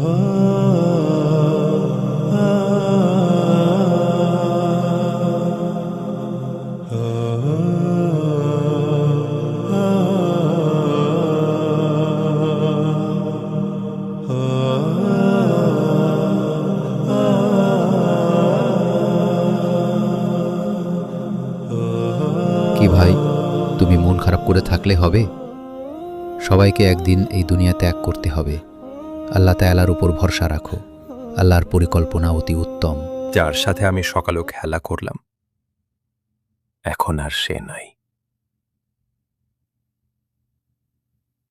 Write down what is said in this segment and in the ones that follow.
কি ভাই, তুমি মন খারাপ করে থাকলে হবে? সবাইকে একদিন এই দুনিয়া ত্যাগ করতে হবে। আল্লাহ তায়ালার উপর ভরসা রাখো। আল্লাহর পরিকল্পনা অতি উত্তম। যার সাথে আমি সকালেও খেলা করলাম, এখন আর সে নাই।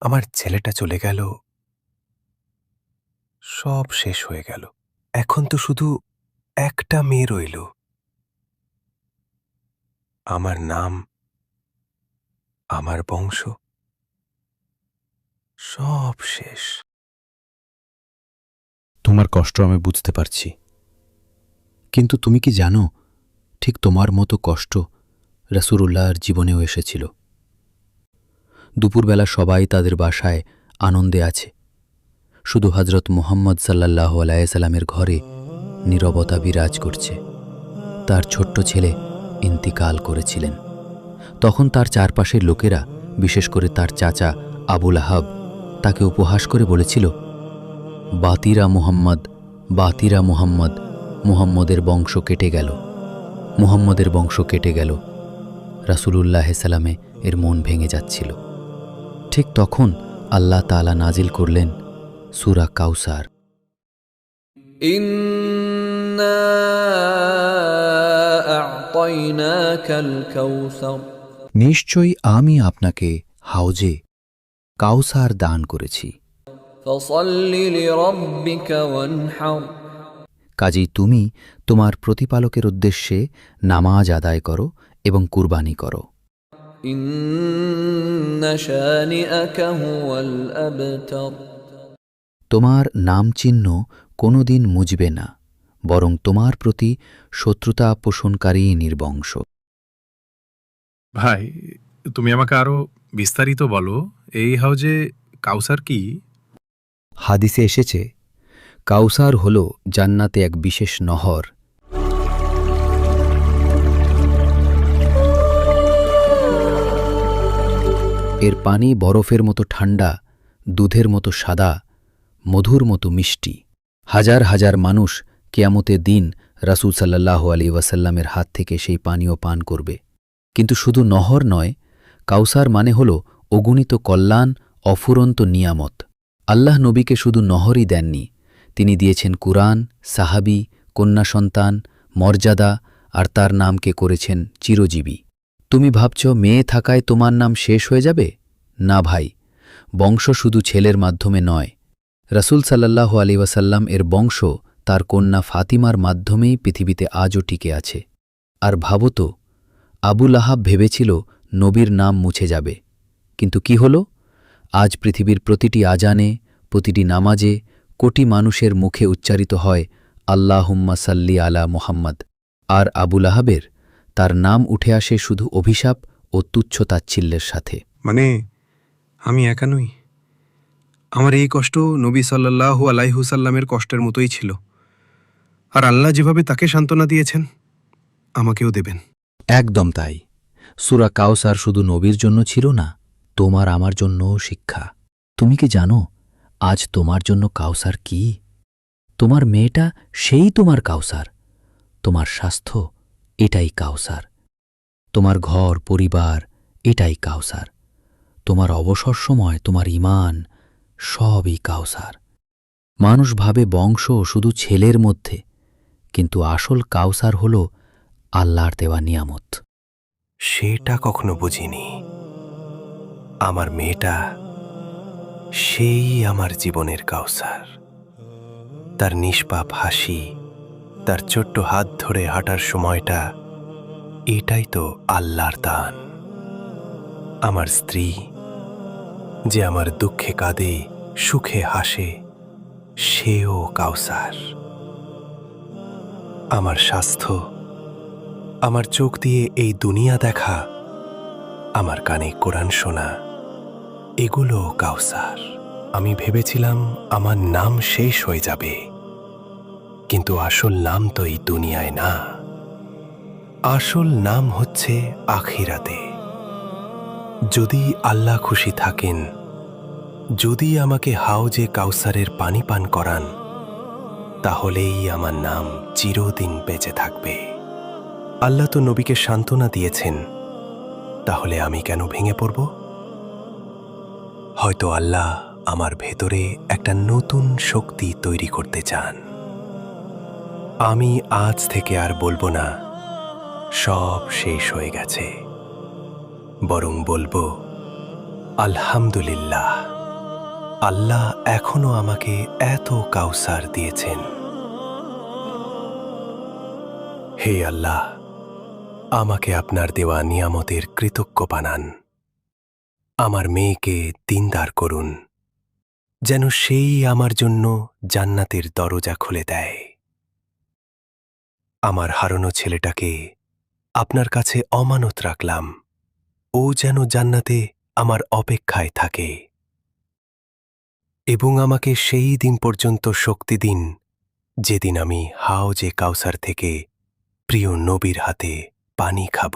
আমার ছেলেটা চলে গেল। সব শেষ হয়ে গেল। এখন তো শুধু একটা মেয়ে রইল। আমার নাম, আমার বংশ, সব শেষ। তোমার কষ্ট আমি বুঝতে পারছি। কিন্তু তুমি কি জানো, ঠিক তোমার মতো কষ্ট রাসুরুল্লাহর জীবনেও এসেছিল। দুপুরবেলা সবাই তাদের বাসায় আনন্দে আছে। শুধু হজরত মোহাম্মদ সাল্লাহ আলাইসাল্লামের ঘরে নীরবতা বিরাজ করছে। তার ছোট্ট ছেলে ইন্তিকাল করেছিলেন। তখন তার চারপাশের লোকেরা, বিশেষ করে তার চাচা আবুল আহাব, তাকে উপহাস করে বলেছিল বাতিরা মুহাম্মদ বাতিরা মুহাম্মদ মুহাম্মদের বংশ কেটে গেল। মুহাম্মদের বংশ কেটে গেল। রাসুলুল্লাহ সালামে এর মন ভেঙে যাচ্ছিল। ঠিক তখন আল্লাহ তালা নাজিল করলেন সুরা কাউসার। নিশ্চয়ই আমি আপনাকে হাউজে কাউসার দান করেছি। কাজেই তুমি তোমার প্রতিপালকের উদ্দেশ্যে নামাজ আদায় করো এবং কুরবানি করো। তোমার নাম চিহ্ন কোনোদিন মুজবে না বরং তোমার প্রতি শত্রুতা পোষণকারী নির্বংশ। ভাই তুমি আমাকে আরও বিস্তারিত বলো এই হাউজে কাউসার কি? হাদিসে এসেছে, কাউসার হল জান্নাতে এক বিশেষ নহর। এর পানি বরফের মতো ঠান্ডা, দুধের মতো সাদা, মধুর মতো মিষ্টি। হাজার হাজার মানুষ কেয়ামতে দিন রাসূল সাল্লাহ আলী ওয়াসাল্লামের হাত থেকে সেই পানীয় পান করবে। কিন্তু শুধু নহর নয়, কাউসার মানে হল অগুণিত কল্যাণ, অফুরন্ত নিয়ামত। আল্লাহ নবীকে শুধু নহরই দেননি, তিনি দিয়েছেন কুরআন, সাহাবি কন্যা সন্তান মর্যাদা, আর তার নামকে করেছেন চিরজীবী। তুমি ভাবছ মেয়ে থাকায় তোমার নাম শেষ হয়ে যাবে? না ভাই, বংশ শুধু ছেলের মাধ্যমে নয়। রাসূল সাল্লাল্লাহু আলী ওয়াসাল্লাম এর বংশ তার কন্যা ফাতিমার মাধ্যমেই পৃথিবীতে আজও টিকে আছে। আর ভাবত আবুল আহাব ভেবেছিল নবীর নাম মুছে যাবে। কিন্তু কি হল? আজ পৃথিবীর প্রতিটি আজানে প্রতিটি নামাজে কোটি মানুষের মুখে উচ্চারিত হয় আল্লাহুম্মা সাল্লি আলা মুহাম্মদ। আর আবুল আহাবের তার নাম উঠে আসে শুধু অভিশাপ ও তুচ্ছ তাচ্ছিল্যের সাথে। মানে আমি একা নই। আমার এই কষ্ট নবী সাল্লাহু আলাইহুসাল্লামের কষ্টের মতোই ছিল। আর আল্লাহ যেভাবে তাকে সান্ত্বনা দিয়েছেন আমাকেও দেবেন। একদম তাই। সুরা কাউসার শুধু নবীর জন্য ছিল না তোমার আমার জন্যও শিক্ষা। তুমি কি জানো, আজ তোমার জন্য কাউসার কি? তোমার মেয়েটা সেই তোমার কাউসার। তোমার স্বাস্থ্য এটাই কাউসার। তোমার ঘর, পরিবার এটাই কাউসার। তোমার অবসর সময়, তোমার ইমান সবই কাউসার। মানুষ ভাবে বংশ শুধু ছেলের মধ্যে, কিন্তু আসল কাউসার হল আল্লাহর দেওয়া নিয়ামত। সেটা কখনো বুঝিনি। আমার মেয়েটা সেই আমার জীবনের কাউসার। তার নিষ্পাপ হাসি, তার ছোট্ট হাত ধরে হাঁটার সময়টা, এটাই তো আল্লাহর দান। আমার স্ত্রী যে আমার দুঃখে কাঁদে, সুখে হাসে, সেও কাউসার। আমার স্বাস্থ্য, আমার চোখ দিয়ে এই দুনিয়া দেখা, আমার কানে কোরআন শোনা এগুলো কাউসার। আমি ভেবেছিলাম আমার নাম শেষ হয়ে যাবে। কিন্তু আসল নাম তো এই দুনিয়ায় না। আসল নাম হচ্ছে আখিরাতে। যদি আল্লাহ খুশি থাকেন, যদি আমাকে হাউজে কাউসারের পানি পান করান, তাহলেই আমার নাম চিরদিন বেঁচে থাকবে। আল্লাহ তো নবীকে সান্ত্বনা দিয়েছেন, তাহলে আমি কেন ভেঙে পড়ব? হয়তো আল্লাহ আমার ভেতরে একটা নতুন শক্তি তৈরি করতে চান। আমি আজ থেকে আর বলব না, সব শেষ হয়ে গেছে। বরং বলব, আলহামদুলিল্লাহ, আল্লাহ এখনও আমাকে এত কাউসার দিয়েছেন। হে আল্লাহ, আমাকে আপনার দেওয়া নিয়ামতের কৃতজ্ঞ বানান। আমার মেয়েকে দিনদার করুন, যেন সেই আমার জন্য জান্নাতের দরজা খুলে দেয়। আমার হারানো ছেলেটাকে আপনার কাছে অমানত রাখলাম, ও যেন জান্নাতে আমার অপেক্ষায় থাকে। এবং আমাকে সেই দিন পর্যন্ত শক্তি দিন, যেদিন আমি হাওজে কাউসার থেকে প্রিয় নবীর হাতে পানি খাব।